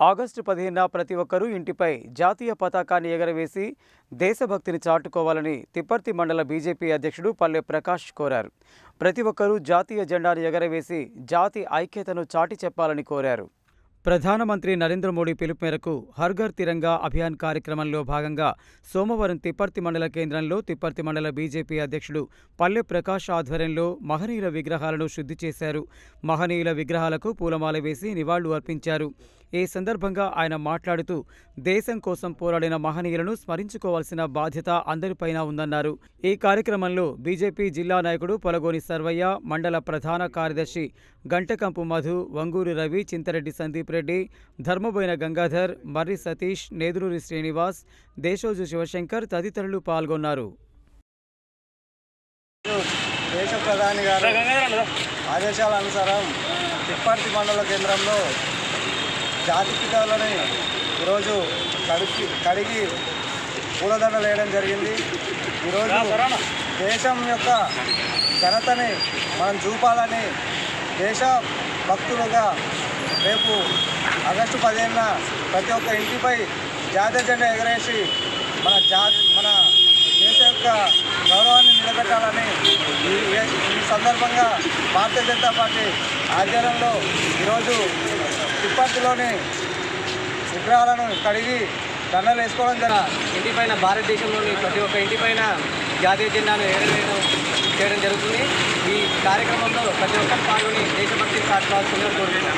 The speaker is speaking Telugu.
ఆగస్టు పదిహేన ప్రతి ఒక్కరూ ఇంటిపై జాతీయ పతాకాన్ని ఎగరవేసి దేశభక్తిని చాటుకోవాలని తిప్పర్తి మండల బీజేపీ అధ్యక్షుడు పల్లె ప్రకాష్ కోరారు. ప్రతి ఒక్కరూ జాతీయ జెండాను ఎగరవేసి జాతి ఐక్యతను చాటి చెప్పాలని కోరారు. ప్రధానమంత్రి నరేంద్ర మోడీ పిలుపు మేరకు హర్ఘర్ తిరంగా అభియాన్ కార్యక్రమంలో భాగంగా సోమవారం తిప్పర్తి మండల కేంద్రంలో తిప్పర్తి మండల బీజేపీ అధ్యక్షుడు పల్లె ప్రకాష్ ఆధ్వర్యంలో మహనీయుల విగ్రహాలను శుద్ధి చేశారు. మహనీయుల విగ్రహాలకు పూలమాల వేసి నివాళులు అర్పించారు. ఈ సందర్భంగా ఆయన మాట్లాడుతూ దేశం కోసం పోరాడిన మహనీయులను స్మరించుకోవాల్సిన బాధ్యత అందరిపైన ఉందన్నారు. ఈ కార్యక్రమంలో బీజేపీ జిల్లా నాయకుడు పొలగోని సర్వయ్య మండల ప్రధాన కార్యదర్శి గంటకంపు మధు వంగూరి రవి చింతరెడ్డి సందీప్ రెడ్డి ధర్మబోయిన గంగాధర్ మర్రి సతీష్ నేదురూరి శ్రీనివాస్ దేశోజు శివశంకర్ తదితరులు పాల్గొన్నారు. దేశ ప్రధాని గారు ఆదేశాల అనుసారం తిప్పర్తి మండల కేంద్రంలో జాతి పితాలని ఈరోజు కడిగి కడిగి పూలదండలు వేయడం జరిగింది. ఈరోజు దేశం యొక్క ఘనతని మనం చూపాలని దేశ భక్తులుగా రేపు ఆగస్టు పదిహేనున ప్రతి ఒక్క ఇంటిపై జాతీయ జెండా ఎగరేసి మన జా మన దేశ యొక్క గౌరవాన్ని నిలబెట్టాలని ఈ ఈ సందర్భంగా భారతీయ జనతా పార్టీ ఆధ్వర్యంలో ఈరోజు తిప్పత్తిలోని విగ్రహాలను కడిగి దండలు వేసుకోవడం జరిగింది. ఇంటిపైన భారతదేశంలోని ప్రతి ఒక్క ఇంటిపైన జాతీయ జెండాను ఎగరవేయడం చేయడం జరుగుతుంది. ఈ కార్యక్రమంలో ప్రతి ఒక్కరు పాల్గొని దేశభక్తిని కాపాడుతుందని కోరుతున్నాను